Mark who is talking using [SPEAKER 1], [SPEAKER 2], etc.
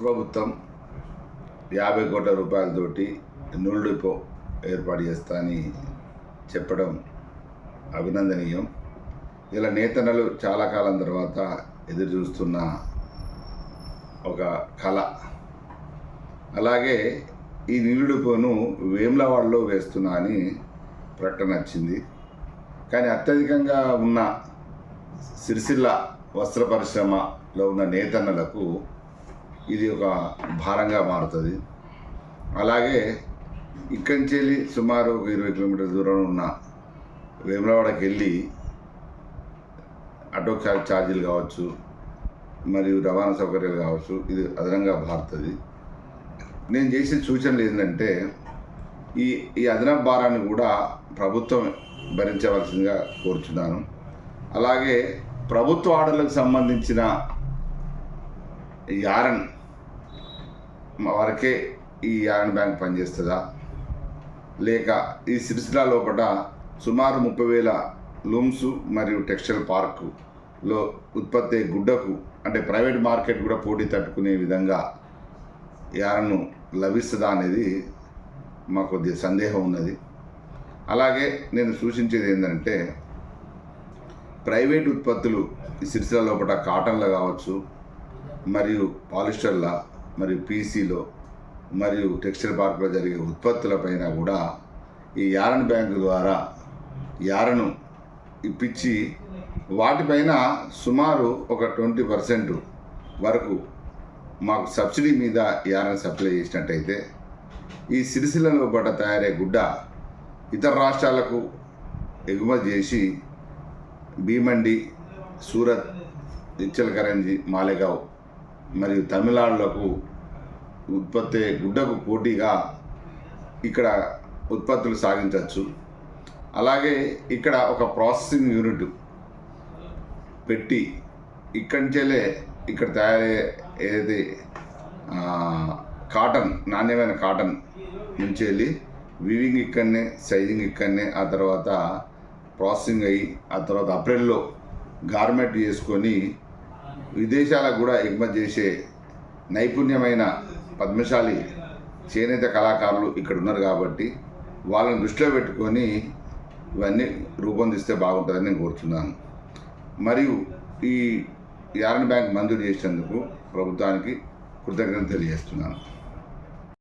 [SPEAKER 1] ప్రభుత్వం యాభై కోట్ల రూపాయలతోటి నూలు డిపో ఏర్పాటు చేస్తా అని చెప్పడం అభినందనీయం. ఇలా నేతన్నలు చాలా కాలం తర్వాత ఎదురు చూస్తున్న ఒక కళ. అలాగే ఈ నీళ్ళు డిపోను వేములవాడలో వేస్తున్నా అని ప్రకటన వచ్చింది కానీ అత్యధికంగా ఉన్న సిరిసిల్ల వస్త్ర పరిశ్రమలో ఉన్న నేతన్నలకు ఇది ఒక భారంగా మారుతుంది. అలాగే ఇక్కడి నుంచి వెళ్ళి సుమారు ఒక ఇరవై కిలోమీటర్ల దూరంలో ఉన్న వేములవాడకి వెళ్ళి ఆటో ఛార్జీలు కావచ్చు మరియు రవాణా సౌకర్యాలు కావచ్చు ఇది అదనంగా మారుతుంది. నేను చేసే సూచనలు ఏంటంటే ఈ ఈ అదనపు భారాన్ని కూడా ప్రభుత్వం భరించవలసిందిగా కోరుచున్నాను. అలాగే ప్రభుత్వ ఆర్డర్లకు సంబంధించిన యారన్ వరకే ఈ యారన్ బ్యాంక్ పనిచేస్తుందా? లేక ఈ సిరిసిల్ల లోపల సుమారు ముప్పై వేల లూమ్స్ మరియు టెక్స్టైల్ పార్కులో ఉత్పత్తి గుడ్డకు అంటే ప్రైవేట్ మార్కెట్ కూడా పోటీ తట్టుకునే విధంగా యారను లభిస్తుందా అనేది మాకు కొద్దిగా సందేహం ఉన్నది. అలాగే నేను సూచించేది ఏంటంటే ప్రైవేట్ ఉత్పత్తులు ఈ సిరిసిల్ల లోపల కాటన్లో కావచ్చు మరియు పాలిస్టర్ల మరియు పీసీలో మరియు టెక్స్టైల్ పార్కులో జరిగే ఉత్పత్తులపైన కూడా ఈ యారన్ బ్యాంకు ద్వారా యారను ఇప్పించి వాటిపైన సుమారు ఒక ట్వంటీ పర్సెంట్ వరకు మాకు సబ్సిడీ మీద యారన్ సప్లై చేసినట్టయితే ఈ సిరిసిల్లలో పడ్డ తయారయ్యే గుడ్డ ఇతర రాష్ట్రాలకు ఎగుమతి చేసి భీమండి సూరత్ ఇచ్చలకరంజి మాలేగావ్ మరియు తమిళనాడులకు ఉత్పత్తి గుడ్డకు పోటీగా ఇక్కడ ఉత్పత్తులు సాగించవచ్చు. అలాగే ఇక్కడ ఒక ప్రాసెసింగ్ యూనిట్ పెట్టి ఇక్కడి నుంచేలే ఇక్కడ తయారయ్యే ఏది కాటన్ నాణ్యమైన కాటన్ నుంచి వెళ్ళి వివింగ్ ఇక్కడనే సైజింగ్ ఇక్కడనే ఆ తర్వాత ప్రాసెసింగ్ అయ్యి ఆ తర్వాత అప్రిల్లో గార్మెంట్ చేసుకొని విదేశాలకు కూడా ఎగుమతి చేసే నైపుణ్యమైన పద్మశాలి చేనేత కళాకారులు ఇక్కడ ఉన్నారు కాబట్టి వాళ్ళని దృష్టిలో పెట్టుకొని ఇవన్నీ రూపొందిస్తే బాగుంటుందని నేను కోరుతున్నాను. మరియు ఈ యారన్ బ్యాంక్ మంజూరు చేసినందుకు ప్రభుత్వానికి కృతజ్ఞతలు తెలియజేస్తున్నాను.